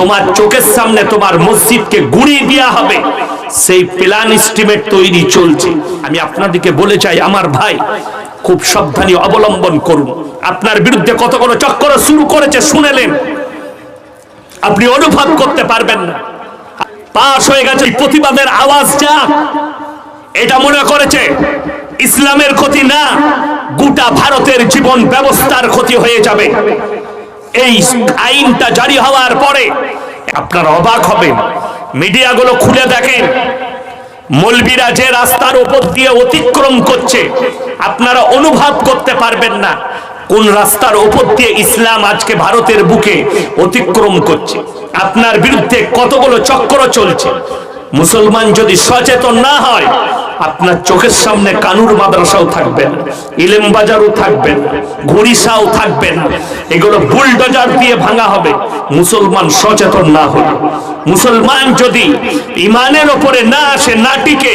তোমার চোখের সামনে তোমার মসজিদকে গুড়িয়ে দেওয়া হবে। সেই প্ল্যান এস্টিমেট তৈরি চলছে। আমি আপনাদেরকে বলে চাই, আমার ভাই, খুব সাবধানী অবলম্বন করুন। আপনার বিরুদ্ধে কতগুলো চক্কর শুরু করেছে শুনেলেন। আপনি অনুভব করতে পারবেন না। পাশ হয়ে গেছে প্রতিবাদের আওয়াজ যা। এটা মনে করেছে, ইসলামের ক্ষতি না, গোটা ভারতের জীবন ব্যবস্থার ক্ষতি হয়ে যাবে। এই আইনটা জারি হওয়ার পরে আপনারা অবাক হবেন, মিডিয়াগুলো খুলে দেখেন মলবিরা যে রাস্তার উপর দিয়ে অতিক্রম করছে, আপনারা অনুভব করতে পারবেন না কোন রাস্তার উপর দিয়ে ইসলাম আজকে ভারতের বুকে অতিক্রম করছে। আপনার বিরুদ্ধে কতগুলো চক্র চলছে? মুসলমান যদি সচেতন না হয় আপনার চোখের সামনে কানুর মাদ্রাসাও থাকবেন ইলেম বাজারও থাকবেন ঘুরিসাও থাকবে না। এগুলো বুলডোজার দিয়ে ভাঙা হবে, মুসলমান সচেতন না হলে মুসলমান যদি ইমানের ওপরে না আসে, না টিকে,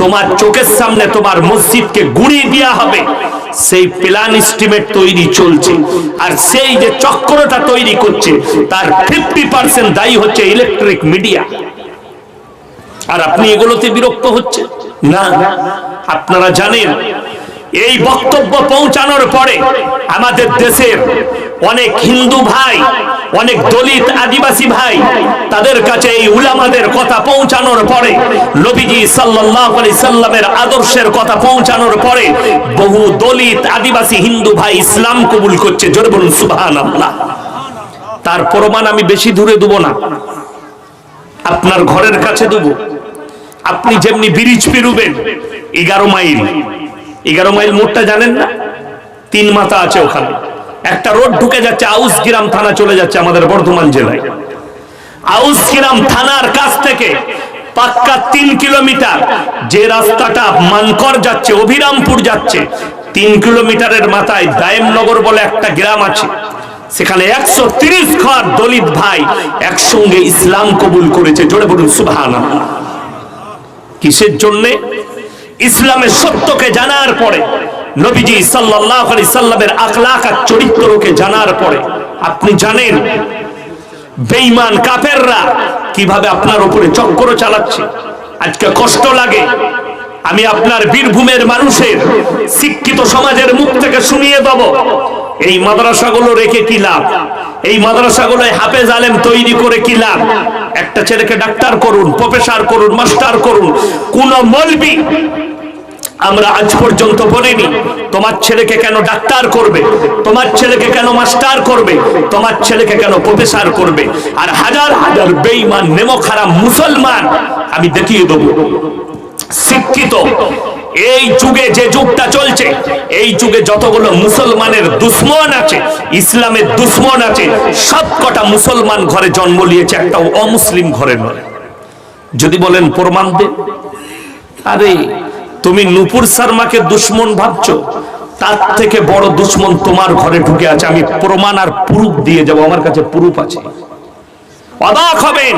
তোমার চোখের সামনে তোমার মসজিদকে গুড়িয়ে দেওয়া হবে। সেই প্ল্যান এস্টিমেট তৈরি চলছে, আর সেই যে চক্রটা তৈরি করছে, তার ফিফটি পার্সেন্ট দায়ী হচ্ছে ইলেকট্রিক মিডিয়া আর আপনি এগুলোতে বিরক্ত হচ্ছে না আপনারা জানেন, এই বক্তব্য পৌঁছানোর পরে আমাদের দেশের অনেক হিন্দু ভাই, অনেক দলিত আদিবাসী ভাই, তাদের কাছে এই উলামাদের কথা পৌঁছানোর পরে, নবীজি আলাইহি সাল্লামের আদর্শের কথা পৌঁছানোর পরে বহু দলিত আদিবাসী হিন্দু ভাই ইসলাম কবুল করছে। জোরে বলুন, সুবহানাল্লাহ। তার প্রমাণ আমি বেশি দূরে দেব না। আপনার ঘরের কাছে দেবো। আপনি যেমনি ব্রিজ পেরুবেন, এগারো মাইল। এগারো মাইল মোড়টা জানেন না? তিন মাথা আছে ওখানে। একটা রোড ঢুকে যাচ্ছে আউসগ্রাম থানা চলে যাচ্ছে আমাদের বর্ধমান জেলায়। আউসগ্রাম থানার কাছ থেকে পাক্কা তিন কিলোমিটার। যে রাস্তাটা মানকর যাচ্ছে, অভিরামপুর যাচ্ছে, তিন কিলোমিটারের মাথায় দায়েমনগর বলে একটা গ্রাম আছে। সেখানে একশো তিরিশ ঘর দলিত ভাই একসঙ্গে ইসলাম কবুল করেছে। জোরে বলুন সুবহান কিসের জন্য? ইসলামের সত্যকে জানার পরে, নবীজি সাল্লাল্লাহু আলাইহি সাল্লামের আখলাক আর চরিত্রকে জানার পরে, আপনি জানেন বেঈমান কাফেররা কীভাবে আপনার উপরে চক্র চালাচ্ছে? আজকে কষ্ট লাগে। আমি আপনার বীরভূমের মানুষের শিক্ষিত সমাজের মুখ থেকে শুনিয়ে দেব। এই মাদ্রাসাগুলো রেখে কি লাভ? এই মাদ্রাসাগুলোয় হাফেজ আলেম তৈরি করে কি লাভ? একটা ছেলেকে ডাক্তার করুন, প্রফেসর করুন, মাস্টার করুন, কোন মলবি আমরা আজ পর্যন্ত বলিনি। তোমার ছেলেকে কেন ডাক্তার করবে? তোমার ছেলেকে কেন মাস্টার করবে? তোমার ছেলেকে কেন প্রফেসর করবে? আর হাজার হাজার বেঈমান, নেমো খারাপ মুসলমান, আমি দেখিয়ে দেবো। শিক্ষিত এই যুগে যে যুগটা চলছে, এই যুগে যতগুলো মুসলমানের দুশ্মন আছে, ইসলামের দুশ্মন আছে সব কটা মুসলমান ঘরে জন্ম নিয়েছে একটা অমুসলিম ঘরে নয়। যদি বলেন প্রমাণ দে। আরে, তুমি নুপুর শর্মাকে দুশ্মন ভাবছ, তার থেকে বড় দুশ্মন তোমার ঘরে ঢুকে আছে, আমি প্রমাণ আর প্রুফ দিয়ে যাব, আমার কাছে প্রুফ আছে। অবাক হবেন,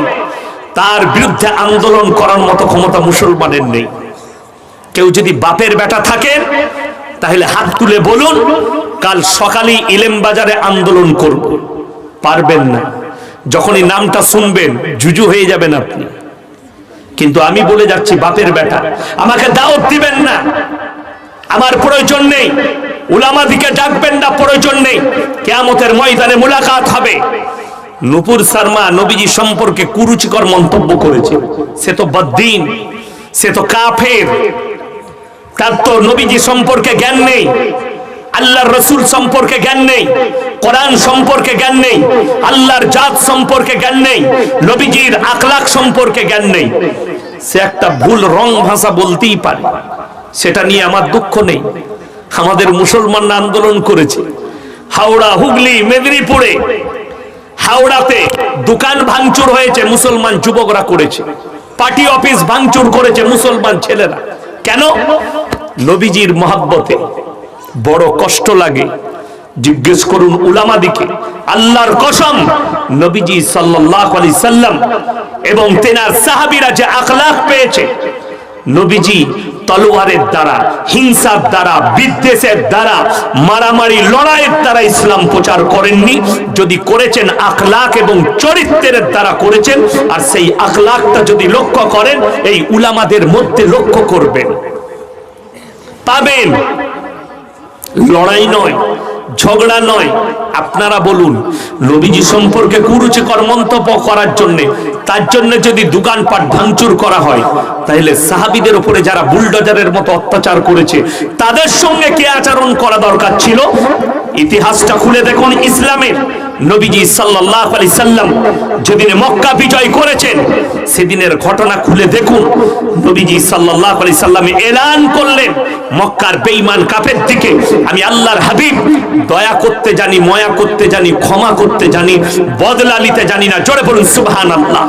তার বিরুদ্ধে আন্দোলন করার মতো ক্ষমতা মুসলমানের নেই। কেউ যদি বাপের বেটা থাকেন তাহলে হাত তুলে বলুন, কাল সকালে ইলেম বাজারে আন্দোলন করব। পারবেন না। যখনই নামটা শুনবেন, জুজু হয়ে যাবেন আপনি। কিন্তু আমি বলে যাচ্ছি, বাপের বেটা, আমাকে দাওয়াত দিবেন না। আমার প্রয়োজন নেই। উলামাদিকে ডাকবেন না, প্রয়োজন নেই। কেয়ামতের ময়দানে মুলাকাত হবে। নুপুর শর্মা নবীজি সম্পর্কে কুরুচিকর মন্তব্য করেছে। সে তো বদ্দিন। সে তো কাফের। তার তো নবীজি সম্পর্কে জ্ঞান নেই, আল্লাহর রসুল সম্পর্কে জ্ঞান নেই, কোরআন সম্পর্কে জ্ঞান নেই, আল্লাহর জাত সম্পর্কে জ্ঞান নেই, নবীজির আখলাক সম্পর্কে জ্ঞান নেই। সে একটা ভুল রং ভাষা বলতেই পারে, সেটা নিয়ে আমার দুঃখ নেই। আমাদের মুসলমানরা আন্দোলন করেছে, হাওড়া, হুগলি, মেদিনীপুরে, হাওড়াতে দোকান ভাঙচুর হয়েছে, মুসলমান যুবকরা করেছে। পার্টি অফিস ভাঙচুর করেছে মুসলমান ছেলেরা। কেন? নবীজির মহাব্বতে। বড় কষ্ট লাগে। জিজ্ঞেস করুন উলামা দিকে আল্লাহর কসম, নবীজি সাল্লাল্লাহু আলাইহি সাল্লাম এবং তেনার সাহাবীরা যে আখলাক পেয়েছে, নবীজি তলোয়ারের দ্বারা, হিংসার দ্বারা, বিদ্বেষের দ্বারা, মারামারি, লড়াইয়ের দ্বারা ইসলাম প্রচার করেননি। যদি করেছেন আখলাক এবং চরিত্রের দ্বারা করেছেন, আর সেই আখলাখটা যদি লক্ষ্য করেন, এই উলামাদের মধ্যে লক্ষ্য করবেন। পাবেন। লড়াই নয় ঝগড়া নয়, আপনারা বলুন, নবীজি সম্পর্কে কুরুচিকর মন্তব্য করার জন্যে, তার জন্য যদি দোকানপাট ভাঙচুর করা হয়, তাহলে সাহাবিদের উপরে যারা বুলডোজারের মতো অত্যাচার করেছে, তাদের সঙ্গে কে আচরণ করা দরকার ছিল? ইতিহাসটা খুলে দেখুন ইসলামের। নবীজি সাল্লাহ আলি সাল্লাম যেদিনে মক্কা বিজয় করেছেন, সেদিনের ঘটনা খুলে দেখুন। নবীজি সাল্লাহ আলি সাল্লাম এলান করলেন মক্কার বেঈমান কাফের দিকে। আমি আল্লাহর হাবিব, দয়া করতে জানি, ময়া করতে জানি, ক্ষমা করতে জানি, বদলা নিতে জানি না। জোরে বলুন সুবহান আল্লাহ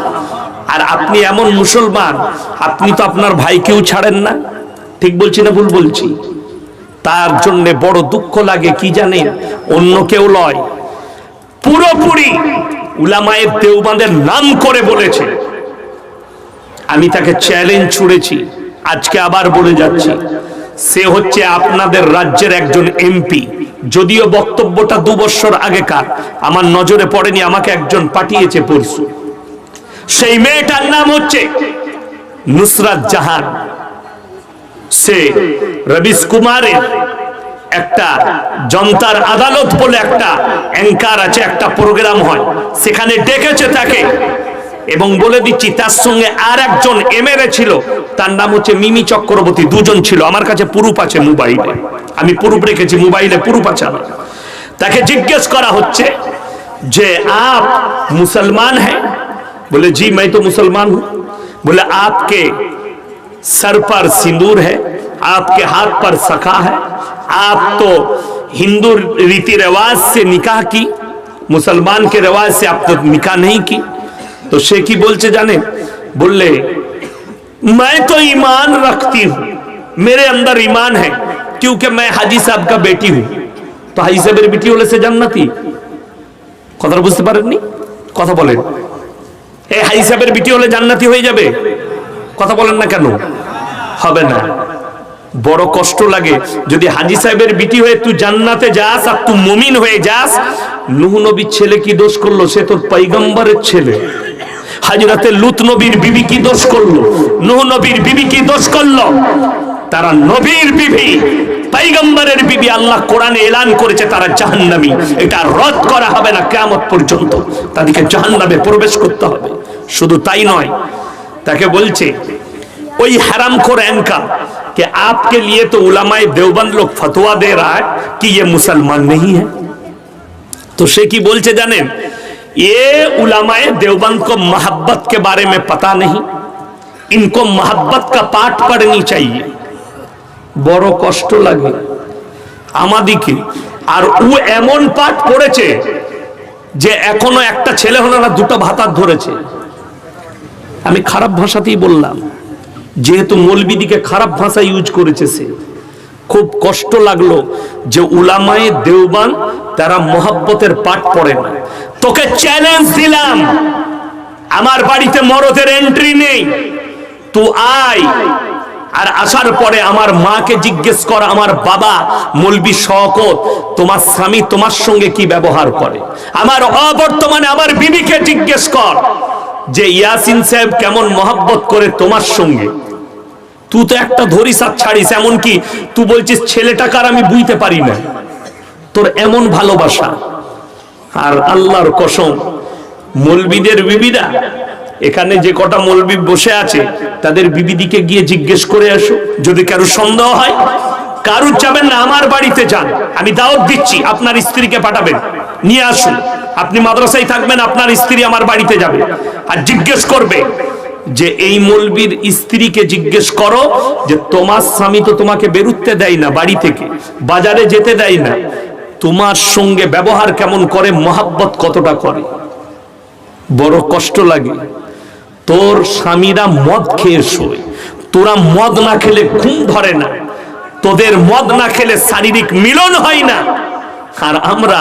আর আপনি এমন মুসলমান, আপনি তো আপনার ভাইকেও ছাড়েন না। ঠিক বলছি না ভুল বলছি? তার জন্য বড় দুঃখ লাগে, কি জানেন? অন্য কেউ লয়। পুরোপুরি উলামায়ের দেওবাঁদের নাম করে বলেছে। আমি তাকে চ্যালেঞ্জ ছুড়েছি, আজকে আবার বলে যাচ্ছি। সে হচ্ছে আপনাদের রাজ্যের একজন এমপি যদিও বক্তব্যটা দু বছর আগেকার, আমার নজরে পড়েনি, আমাকে একজন পাঠিয়েছে পরশু। সেই মেয়েটার নাম হচ্ছে নুসরাত জাহান। সে রবিশ কুমারের একটা জনতার আদালত বলে একটা অ্যাঙ্কার আছে একটা প্রোগ্রাম হয় সেখানে ডেকেছে তাকে এবং বলে দিচ্ছি তার সঙ্গে আর একজন এমএলএ ছিল তার নাম হচ্ছে মিমি চক্রবর্তী দুজন ছিল আমার কাছে পুরুপ আছে মোবাইলে আমি পুরুপ রেখেছি মোবাইলে পুরুপ আছে আমার তাকে জিজ্ঞেস করা হচ্ছে যে আপ মুসলমান হ্যাঁ बोले जी मैं तो मुसलमान हूं बोले आपके सर पर सिंदूर है आपके हाथ पर सखा है। आप तो हिंदू रीति रिवाज से निकाह की, मुसलमान के रिवाज से आप तो निकाह नहीं की। तो शेखी बोलते जाने, बोले, मैं तो ईमान रखती हूँ, मेरे अंदर ईमान है, क्योंकि मैं हाजी साहब का बेटी हूँ। तो हाजी साहब मेरी बेटी वाले से जन्नती। थी कथा तो बुझते पर नहीं कथा बोले। ए हाई साहेबर बेटी वाले जन्नती हो जाए कथा बोलें ना क्या हाँ ना। বড় কষ্ট লাগে। যদি হাজি সাহেবের বিটি হয়ে তুই জান্নাতে যাস আর তুই মুমিন হয়ে যাস, নুহ নবীর ছেলে কি দোষ করল? সে তোর পাইগম্বরের ছেলে। হাজরাতে লুত নবীর বিবি কি দোষ করল? নুহ নবীর বিবি কি দোষ করল? তারা নবীর বিবি, পাইগম্বরের বিবি আল্লাহ কোরআনে এলান করেছে, তারা জাহান্নামি। এটা রদ করা হবে না কেমত পর্যন্ত। তাদেরকে জাহান্নামে প্রবেশ করতে হবে। শুধু তাই নয়, তাকে বলছে, ওই হারাম খোর অ্যাঙ্কা कि आपके लिए तो उलमाए देवबंद लोग फतवा दे रहा है कि ये मुसलमान नहीं है तो से की बोलते जाने ये उलमाए देवबंद को मोहब्बत के बारे में पता नहीं इनको मोहब्बत का पाठ पढ़नी चाहिए বড় কষ্ট লাগে আমাদিকে আর ও এমন পাঠ পড়েছে যে এখনো একটা ছেলে হলো না দুটো ভাতার ধরেছে আমি খারাপ ভাষাতেই বললাম যেহেতু মলবিদিকে খারাপ ভাষা ইউজ করেছে সে, খুব কষ্ট লাগল যে উলামায়ে দেওবান তারা মোহাব্বতের পাঠ পড়ে না। তোকে চ্যালেঞ্জ দিলাম। আমার বাড়িতে মরদের এন্ট্রি নেই। তুই আয়। আর আসার পরে আমার মাকে জিজ্ঞেস কর, আমার বাবা মলবি শকত তোমার স্বামী তোমার সঙ্গে কি ব্যবহার করে? আমার অবর্তমানে আমার বিবিকে জিজ্ঞেস কর। যে ইয়াসিন সাহেব কেমন মহাব্বত করে তোমার সঙ্গে। তুই তো একটা ধরিস আর ছাড়িস, এমন কি তুই বলছিস, ছেলেটাকার আমি বুঝতে পারি না। তোর এমন ভালোবাসা। আর আল্লাহর কসম, মলবিদের বিবিরা, এখানে যে কটা মলবি বসে আছে, তাদের বিবিদিকে গিয়ে জিজ্ঞেস করে আসো, যদি কারও সন্দেহ হয়। কারু যাবেন না, আমার বাড়িতে যান। আমি দাওয়াত দিচ্ছি, আপনার স্ত্রীকে পাঠাবেন। নিয়ে আসুন। আপনি মাদ্রাসায় থাকবেন, আপনার স্ত্রী আমার বাড়িতে যাবে। আর জিজ্ঞেস করবে যে, এই মলবির স্ত্রীকে জিজ্ঞেস করো যে, তোমার স্বামী তো তোমাকে বেরুতে দেয় না বাড়ি থেকে, বাজারে যেতে দেয় না। তোমার সঙ্গে ব্যবহার কেমন করে, মহাব্বত কতটা করে? বড় কষ্ট লাগে। তোর স্বামীরা মদ খেয়ে শোয়। তোরা মদ না খেলে ঘুম ধরে না। তোদের মদ না খেলে শারীরিক মিলন হয় না। আর আমরা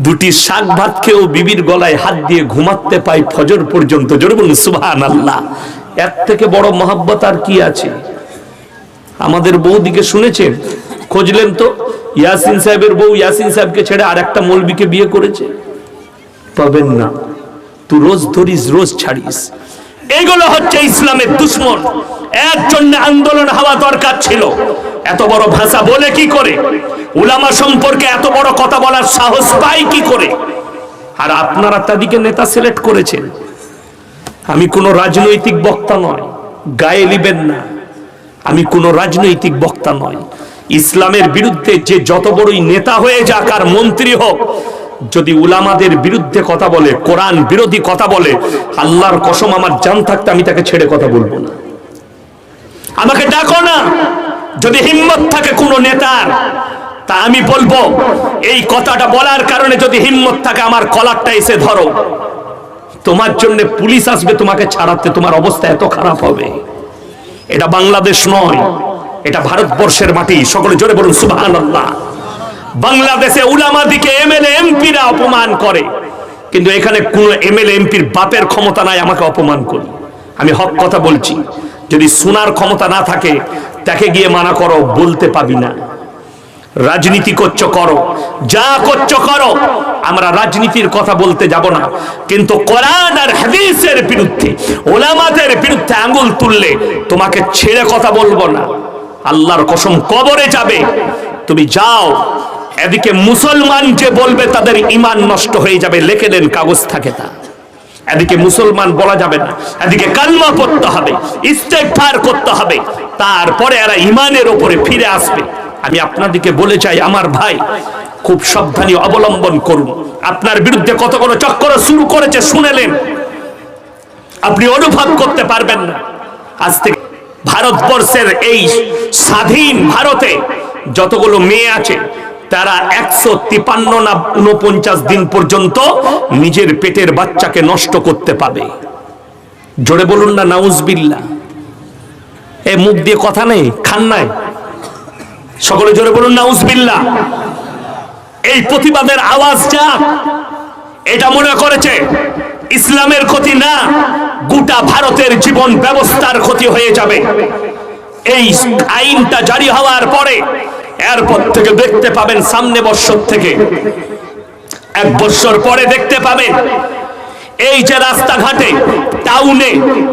দুটি শাক ভাত খেয়েও বিবির গলায় হাত দিয়ে ঘুমাতে পাই ফজর পর্যন্ত। জোরে বলুন আল্লাহ এর থেকে বড় মহাব্বত আর কি আছে? আমাদের বৌদিকে শুনেছেন খুঁজলেন তো? ইয়াসিন সাহেবের বউ ইয়াসিন সাহেবকে ছেড়ে আর একটা মৌলবীকে বিয়ে করেছে? পাবেন না। তুই রোজ ধরিস, রোজ ছাড়িস। এগুলো হচ্ছে ইসলামের দুশ্মন। এর জন্য আন্দোলন হওয়া দরকার ছিল। এত বড় ভাষা বলে কি করে? উলামা সম্পর্কে এত বড় কথা বলার সাহস পাই কি করে? আর আপনারা তাদিকে নেতা সিলেক্ট করেছেন। আমি কোনো রাজনৈতিক বক্তা নয়, গায়ে লিবেন না। আমি কোনো রাজনৈতিক বক্তা নয়। ইসলামের বিরুদ্ধে যে যত বড়ই নেতা হয়ে যাক আর মন্ত্রী হোক যদি উলামাদের বিরুদ্ধে কথা বলে, কোরআন বিরোধী কথা বলে, আল্লাহর কসম আমার জান থাকতে আমি তাকে ছেড়ে কথা বলব না। আমাকে ডাকো না। যদি হিম্মত থাকে কোনো নেতার, তা আমি বলব, এই কথাটা বলার কারণে যদি হিম্মত থাকে, আমার কলারটা এসে ধরো। তোমার জন্য পুলিশ আসবে, তোমাকে ছাড়াতে তোমার অবস্থা এত খারাপ হবে। এটা বাংলাদেশ নয়, এটা ভারতবর্ষের মাটি। সকলে জোরে বলুন সুবহান বাংলাদেশে উলামাদিকে এমএলএ, এমপিরা অপমান করে। কিন্তু এখানে কোন এমএলএ, এমপির বাপের ক্ষমতা নাই, আমাকে অপমান করি আমি হক কথা বলছি, যদি শোনার ক্ষমতা না থাকে, তাকে গিয়ে মানা করো, বলতে পাবি না। রাজনীতি করছ, করো। যা করছ, করো। আমরা রাজনীতির কথা বলতে যাব না। কিন্তু কোরআন আর হাদিসের বিরুদ্ধে, ওলামাদের বিরুদ্ধে আঙ্গুল তুললে তোমাকে ছেড়ে কথা বলব না। আল্লাহর কসম, কবরে যাবে। তুমি যাও এদিকে মুসলমান যে বলবে তাদের ইমান নষ্ট হয়ে যাবে, লেখে দেন কাগজ থাকে তা। এদিকে মুসলমান বলা যাবে না, এদিকে কালমা পড়তে হবে, ইস্তেগফার করতে হবে, তারপরে এরা ইমানের ওপরে ফিরে আসবে। আমি আপনাদেরকে বলে চাই আমার ভাই, খুব সাবধানী অবলম্বন করুন। আপনার বিরুদ্ধে কত কোনো চক্কর শুরু করেছে শুনেলেন আপনি অনুভব করতে পারবেন না। আজ থেকে ভারতবর্ষের এই স্বাধীন ভারতে যতগুলো মেয়ে আছে তারা একশো তিপান্ন না উনপঞ্চাশ দিন পর্যন্ত নিজের পেটের বাচ্চাকে নষ্ট করতে পাবে। জোরে বলুন না নাউজবিল্লা এ মুখ দিয়ে কথা নেই, খান নাই? সকলে জোরে বলুন নাউজবিল্লা এই প্রতিবাদের আওয়াজ যাক এটা মনে করেছে, ইসলামের ক্ষতি না, গোটা ভারতের জীবন ব্যবস্থার ক্ষতি হয়ে যাবে। এই আইনটা জারি হওয়ার পরে এরপর থেকে দেখতে পাবেন সামনে বছর থেকে। এক বছর পরে দেখতে পাবেন এই যে রাস্তাঘাটে, টাউনে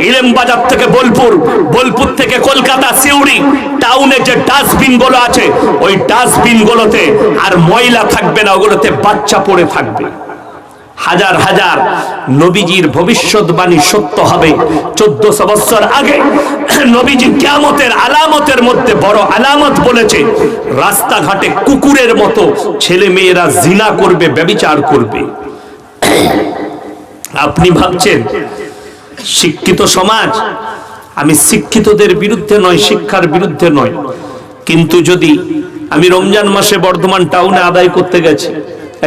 ইলেম বাজার থেকে বোলপুর বোলপুর থেকে কলকাতা, সিউড়ি, টাউনে যে ডাস্টবিনগুলো আছে, ওই ডাস্টবিন গুলোতে আর ময়লা থাকবে না, ওগুলোতে বাচ্চা পড়ে থাকবে। হাজার হাজার নবীজির ভবিষ্যৎবাণী সত্য হবে। চোদ্দশো বছর আগে নবীজি কিয়ামতের আলামতের মধ্যে বড় আলামত বলেছে, রাস্তাঘাটে কুকুরের মতো ছেলে মেয়েরা জিনা করবে, ব্যবিচার করবে। আপনি ভাবছেন, শিক্ষিত সমাজ? আমি শিক্ষিতদের বিরুদ্ধে নয়, শিক্ষার বিরুদ্ধে নয়। কিন্তু যদি আমি রমজান মাসে বর্ধমান টাউনে আদায় করতে গেছি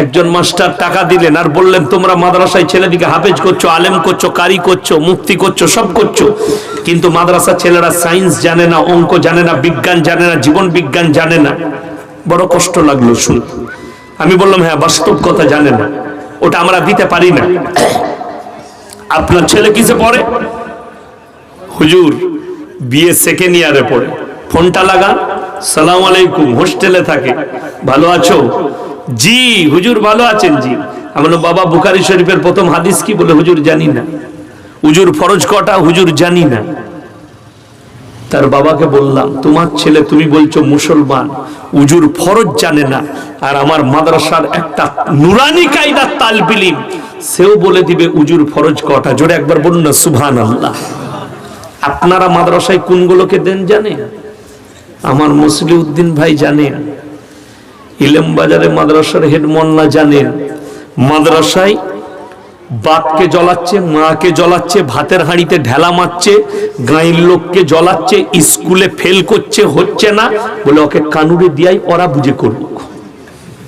একজন মাস্টার টাকা দিলেন আর বললেন, তোমরা মাদ্রাসায় ছেলেদিকে হাফেজ করছ, আলেম করছ, কারি করছ মুক্তি করছ, সব করছ। কিন্তু মাদ্রাসা ছেলেরা সায়েন্স জানে না, অঙ্ক জানে না, বিজ্ঞান জানে না, জীবন বিজ্ঞান জানে না। বড় কষ্ট লাগল শুন। আমি বললাম হ্যাঁ বাস্তব কথা জানে না। ওটা আমরা দিতে পারি না। আপনার ছেলে কিসে পড়ে? হুজুর বিয়ে সেকেন্ড ইয়ারে পড়ে। ফোনটা লাগা সালাম আলাইকুম, হোস্টেলে থাকে। ভালো আছো? জি, হুজুর ভালো আছেন, জি। আমরা বাবা বুখারি শরীফের প্রথম হাদিস কি বলে হুজুর জানি না। হুজুর ফরজ কটা, হুজুর জানি না। তার বাবাকে বললাম, তোমার ছেলে তুমি বলছো মুসলমান উজুর ফরজ জানে না। আর আমার মাদ্রাসার একটা নুরানি কায়দার তালবিলিম, সেও বলে দিবে উজুর ফরজ কটা। জোরে একবার বলুন না সুভান আল্লাহ আপনারা মাদ্রাসায় কোনগুলোকে দেন জানে আমার মুসলিউদ্দিন ভাই জানেন ইলেম বাজারে মাদ্রাসার হেড মোল্লা জানেন, মাদ্রাসায় বাপকে জ্বলাচ্ছে, মাকে জ্বলাচ্ছে, ভাতের হাঁড়িতে ঢেলা মারছে, গাঁয়ের লোককে জ্বলাচ্ছে, স্কুলে ফেল করছে, হচ্ছে না, বলে ওকে কানুরে দিয়াই ওরা বুঝে করুক।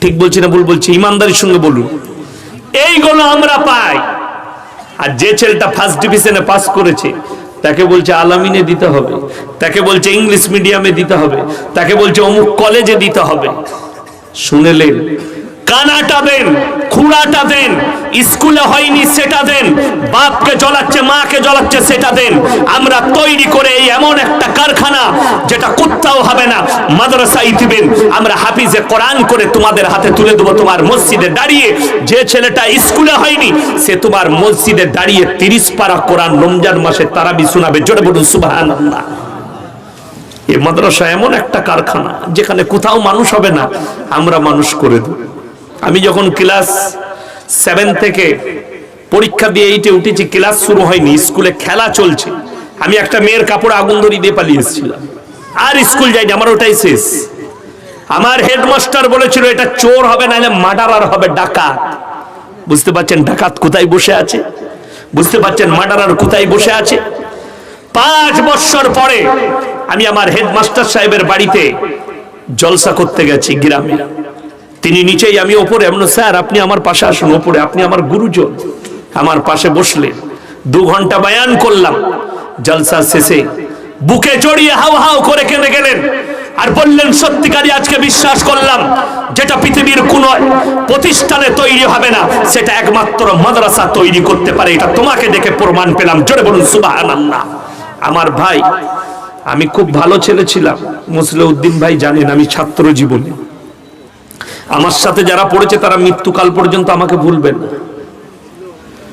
ঠিক বলছি না ভুল বলছি? ইমানদারির সঙ্গে বলুন। এইগুলো আমরা পাই। আর যে ছেলেটা ফার্স্ট ডিভিশনে পাস করেছে, তাকে বলছে আলামিনে দিতে হবে, তাকে বলছে ইংলিশ মিডিয়ামে দিতে হবে, তাকে বলছে অমুক কলেজে দিতে হবে। শুনেলেন কানাটা দেন, খুঁড়াটা দেন, স্কুলে হয়নি সেটা দেন, বাপকে জ্বলাচ্ছে, মাকে জ্বলাচ্ছে সেটা দেন। আমরা তৈরি করে এই এমন একটা কারখানা যেটা কোথাও হবে না মাদ্রাসা দিবেন আমরা হাফিজে কোরআন করে তোমাদের হাতে তুলে দেবো, তোমার মসজিদে দাঁড়িয়ে। যে ছেলেটা স্কুলে হয়নি, সে তোমার মসজিদে দাঁড়িয়ে তিরিশ পারা কোরআন রমজান মাসে তারাবি শোনাবে। জোরে বলুন, সুবহানাল্লাহ। এই মাদ্রাসা এমন একটা কারখানা যেখানে কোথাও মানুষ হবে না, আমরা মানুষ করে দেব। আমি যখন ক্লাস সেভেন থেকে পরীক্ষা দিয়ে এইটে উঠেছি, ক্লাস শুরু হয়নি, স্কুলে খেলা চলছে। আমি একটা মেয়ের কাপড় আগুন ধরি দিয়ে পালিয়ে এসেছিলাম। আর স্কুল যাইনি আমার ওটাই শেষ। আমার হেডমাস্টার বলেছিল, এটা চোর হবে না মার্ডারার হবে, ডাকাত। বুঝতে পারছেন ডাকাত কোথায় বসে আছে? বুঝতে পারছেন মার্ডারার কোথায় বসে আছে? পাঁচ বছর পরে আমি আমার হেডমাস্টার সাহেবের বাড়িতে জলসা করতে গেছি গ্রামে। তিনি নিচেই, আমি ওপরে। এমন স্যার, আপনি আমার পাশে আসুন ওপরে। আপনি আমার গুরুজন। আমার পাশে বসলেন। দু ঘণ্টা বয়ান করলাম। জলসা শেষে বুকে জড়িয়ে হাও হাও করে কেঁদে গেলেন। আর বললেন, সত্যিকারই আজকে বিশ্বাস করলাম, যেটা পৃথিবীর কোন প্রতিষ্ঠানে তৈরি হবে না, সেটা একমাত্র মাদ্রাসা তৈরি করতে পারে। এটা তোমাকে দেখে প্রমাণ পেলাম। জোরে বলুন, সুবহানাল্লাহ। আমার ভাই আমি খুব ভালো ছেলে ছিলাম। মুসলিউদ্দিন ভাই জানেন আমি ছাত্র জীবনে। আমার সাথে যারা পড়েছে তারা মৃত্যুকাল পর্যন্ত আমাকে ভুলবেন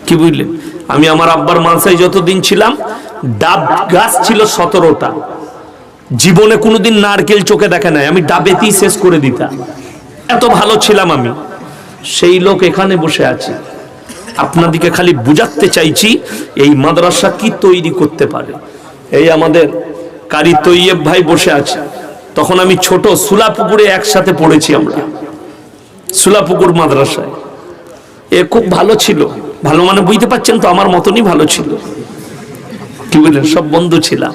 কি বুঝলেন? আমি আমার আব্বার মানসাই যতদিন ছিলাম, ডাব গাছ ছিল সতেরোটা। জীবনে কোনোদিন নারকেল চোখে দেখে নাই। আমি ডাবেতেই শেষ করে দিতাম। এত ভালো ছিলাম আমি। সেই লোক এখানে বসে আছে। আপনাদিকে খালি বুঝাতে চাইছি, এই মাদ্রাসা কি তৈরি করতে পারে? এই আমাদের কারি তৈয়ব ভাই বসে আছে। তখন আমি ছোট সুলাপুকুরে একসাথে পড়েছি আমরা। সুলাপুকুর মাদ্রাসায়। এ খুব ভালো ছিল। ভালো মানে বুঝতে পারছেন তো, আমার মতনই ভালো ছিল। কি বললেন সব বন্ধু ছিলাম।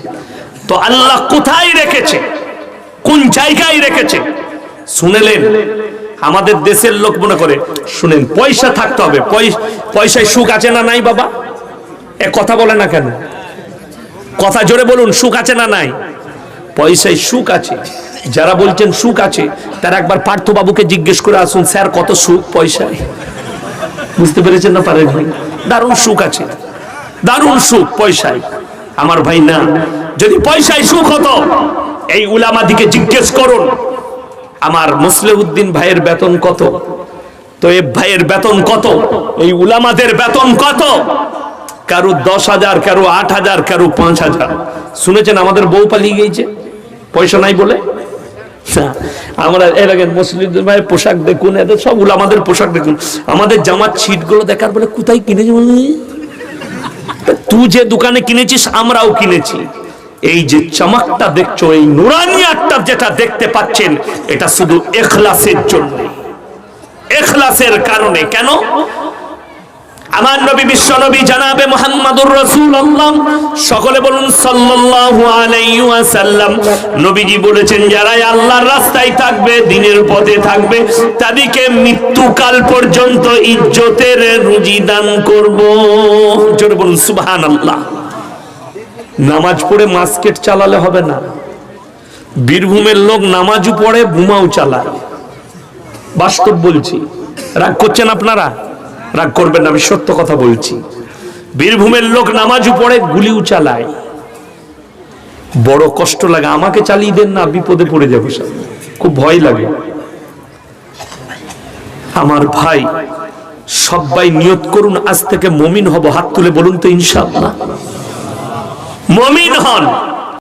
তো আল্লাহ কোথায় রেখেছে? কোন জায়গায় রেখেছে? শুনেলেন? আমাদের দেশের লোক মনে করে, শুনেন, পয়সা থাকতে হবে। পয়স- পয়সায় সুখ আছে না নাই বাবা? এ কথা বলে না কেন? কথা জোরে বলুন, সুখ আছে না নাই? পয়সায় সুখ আছে। যারা বলছেন সুখ আছে, তারা একবার পার্থবাবুকে জিজ্ঞেস করে আসুন, স্যার, কত সুখ পয়সায়? বুঝতে পেরেছেন না পারেন ভাই? দারুণ সুখ আছে। দারুণ সুখ পয়সায়। আমার ভাই, না। যদি পয়সায় সুখ হতো, এই উলামা দিকে জিজ্ঞেস করুন, আমার মুসলিউদ্দিন ভাইয়ের বেতন কত? তো এ ভাইয়ের বেতন কত? এই উলামাদের বেতন কত? কারও দশ হাজার, কারও আট হাজার, কারও পাঁচ হাজার। শুনেছেন আমাদের বউ পালিয়ে গিয়েছে? পয়সা নাই বলে? আমরা এর আগে মুসলিমদের ভাই পোশাক দেখুন, এদের সব আমাদের পোশাক দেখুন। আমাদের জামার ছিটগুলো দেখার বলে কোথায় কিনেছি বলে তুই যে দোকানে কিনেছিস, আমরাও কিনেছি। এই যে চমকটা দেখছ, এই নুরানিয়াতটা যেটা দেখতে পাচ্ছেন, এটা শুধু এখলাসের জন্য। এখলাসের কারণে। কেন? আমার নবী বিশ্ব নবী জানাবে মোহাম্মদুর রাসূলুল্লাহ। সকলে বলুন সাল্লাল্লাহু আলাইহি ওয়াসাল্লাম। নবীজি বলেছেন, যারা আল্লাহর রাস্তায় থাকবে, দিনের পথে থাকবে, তাদেরকে মৃত্যুকাল পর্যন্ত ইজ্জতের রুজি দান করব। জোরে বলুন, সুবহানাল্লাহ। নামাজ পড়ে মাস্কেট চালালে হবে না। বীরভূমের লোক নামাজও পড়ে, বোমাও চালায়। বাস্তব বলছি। রাগ করছেন আপনারা? রাগ করবেন আমি সত্য কথা বলছি। বীরভূমের লোক নামাজও পড়ে, গুলিও চালায়। বড় কষ্ট লাগে, আমাকে চালিয়ে দেন না, বিপদে পড়ে যাব খুব ভয় লাগে। আমার ভাই, সবাই নিয়ত করুন, আজ থেকে মমিন হব, হাত তুলে বলুন তো ইনশাআল্লাহ। মমিন হন।